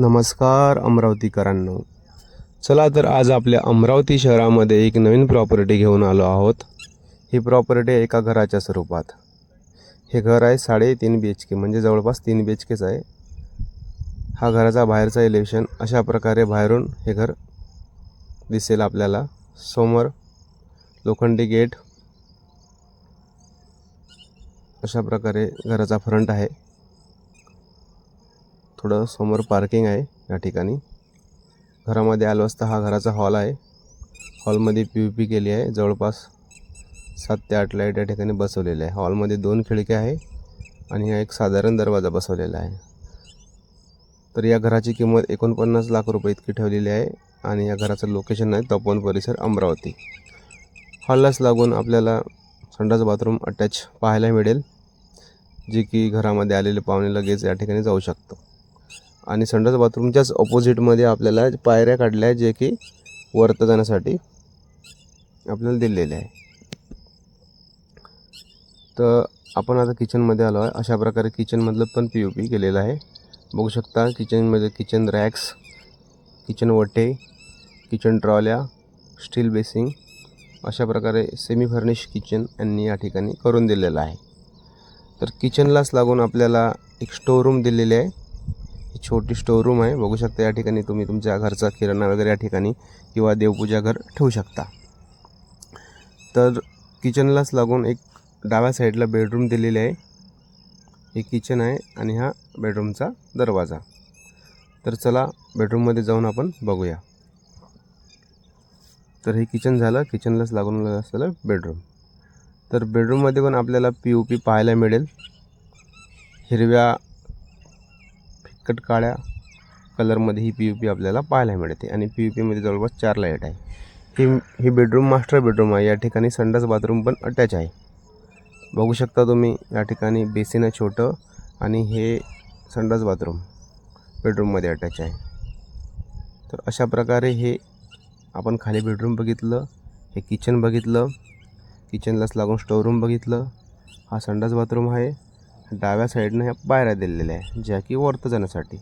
नमस्कार अमरावतीकरांनो. चला तर आज आपल्या अमरावती शहरामध्ये एक नवीन प्रॉपर्टी घेऊन आलो आहोत. ही प्रॉपर्टी एका घराच्या स्वरूपात. हे घर आहे साडेतीन बी एच के म्हणजे जवळपास तीन बी एच केच आहे. हा घराचा बाहेरचा इलेक्शन अशा प्रकारे बाहेरून हे घर दिसेल आपल्याला. समोर लोखंडी गेट. अशा प्रकारे घराचा फ्रंट आहे. थोडं समोर पार्किंग आहे या ठिकाणी. घरामध्ये आलो असता हा घराचा हॉल आहे. हॉलमध्ये पी यू पी केली आहे. जवळपास सात ते आठ लाइट या ठिकाणी बसवलेले आहे हॉलमध्ये दोन खिडक्या आहे आणि हा एक साधारण दरवाजा बसवलेला आहे. तर या घराची किंमत एकोणपन्नास लाख रुपये इतकी ठेवलेली आहे आणि या घराचं लोकेशन आहे तपोवन परिसर अमरावती. हॉललाच लागून आपल्याला संडास बाथरूम अटॅच पाहायला मिळेल जे की घरामध्ये आलेले पाहुणे लगेच या ठिकाणी जाऊ शकतो आणि संडास बाथरूमच्याच ऑपोजिटमध्ये आपल्याला पायऱ्या काढल्या आहेत जे की वरतं जाण्यासाठी आपल्याला दिलेले आहे तर आपण आता किचनमध्ये आलो आहे. अशा प्रकारे किचनमधलं पण पी यू पी केलेलं आहे. बघू शकता किचनमध्ये किचन रॅक्स किचन वटे किचन ट्रॉल्या स्टील बेसिंग अशा प्रकारे सेमी फर्निश किचन यांनी या ठिकाणी करून दिलेलं आहे. तर किचनलाच लागून आपल्याला एक स्टोरूम दिलेली आहे. छोटी स्टोरूम आहे. बघू शकता या ठिकाणी तुम्ही तुमच्या घरचा किराणा वगैरे या ठिकाणी किंवा देवपूजा घर ठेवू शकता. तर किचनलाच लागून एक डाव्या साईडला बेडरूम दिलेले आहे. हे किचन आहे आणि हा बेडरूमचा दरवाजा. तर चला बेडरूममध्ये जाऊन आपण बघूया. तर हे किचन झालं. किचनलाच लागून असलेलं बेडरूम तर बेडरूममध्ये पण आपल्याला पी ओ पी पाहायला मिळेल. हिरव्या फिकट काळ्या कलरमध्ये ही पी यू पी आपल्याला पाहायला मिळते. आणि पी यू पीमध्ये जवळपास चार लाइट आहे. ही ही बेडरूम मास्टर बेडरूम आहे. या ठिकाणी संडास बाथरूम पण अटॅच आहे. बघू शकता तुम्ही या ठिकाणी बेसिन आहे छोटं आणि हे संडास बाथरूम बेडरूममध्ये अटॅच आहे. तर अशा प्रकारे हे आपण खाली बेडरूम बघितलं हे किचन बघितलं किचनलाच लागून स्टोरूम बघितलं. हा संडास बाथरूम आहे. डाव्या साईडनं ह्या पायऱ्या दिलेल्या आहे ज्या की वरतं जाण्यासाठी.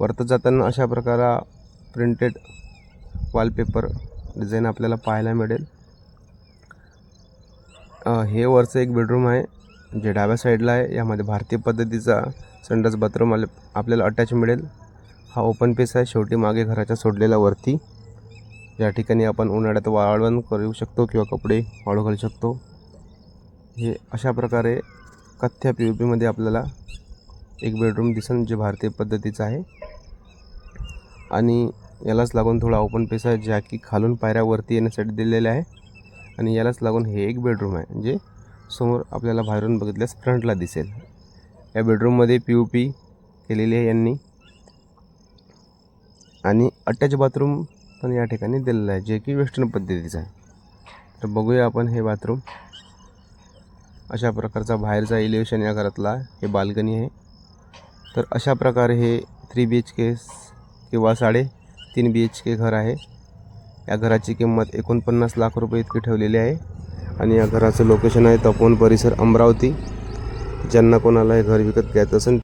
वरतं जाताना अशा प्रकारा प्रिंटेड वॉलपेपर डिझाईन आपल्याला पाहायला मिळेल. हे वरचं एक बेडरूम आहे जे डाव्या साईडला आहे. यामध्ये भारतीय पद्धतीचा संडास बाथरूम आले आपल्याला अटॅच मिळेल. हा ओपन पेस आहे शेवटी मागे घराच्या सोडलेला वरती. या ठिकाणी आपण उन्हाळ्यात वाळवण करू शकतो किंवा कपडे वाळू घालू शकतो. हे अशा प्रकारे कथ्या पी यू पीमध्ये आपल्याला एक बेडरूम दिसन जे भारतीय पद्धतीचं आहे. आणि यालाच लागून थोडा ओपन पेस आहे ज्या की खालून पायऱ्यावरती येण्यासाठी दिलेले आहे. आणि यालाच लागून हे एक बेडरूम आहे जे समोर आपल्याला बाहेरून बघितल्यास फ्रंटला दिसेल. या बेडरूममध्ये पी यू पी केलेली आहे यांनी. आणि अटॅच बाथरूम पण या ठिकाणी दिलेलं आहे जे की वेस्टर्न पद्धतीचं आहे. तर बघूया आपण हे बाथरूम अशा प्रकारचा बाहेरचा इलेव्हेशन या घरातला हे बाल्कनी आहे. तर अशा प्रकारे हे थ्री बी एच के किंवा साडे तीन बी एच के घर आहे. या घराची किंमत एकोणपन्नास लाख रुपये इतकी ठेवलेली आहे. आणि या घराचं लोकेशन आहे तपोवन परिसर अमरावती. ज्यांना कोणाला हे घर विकत घ्यायचं असेल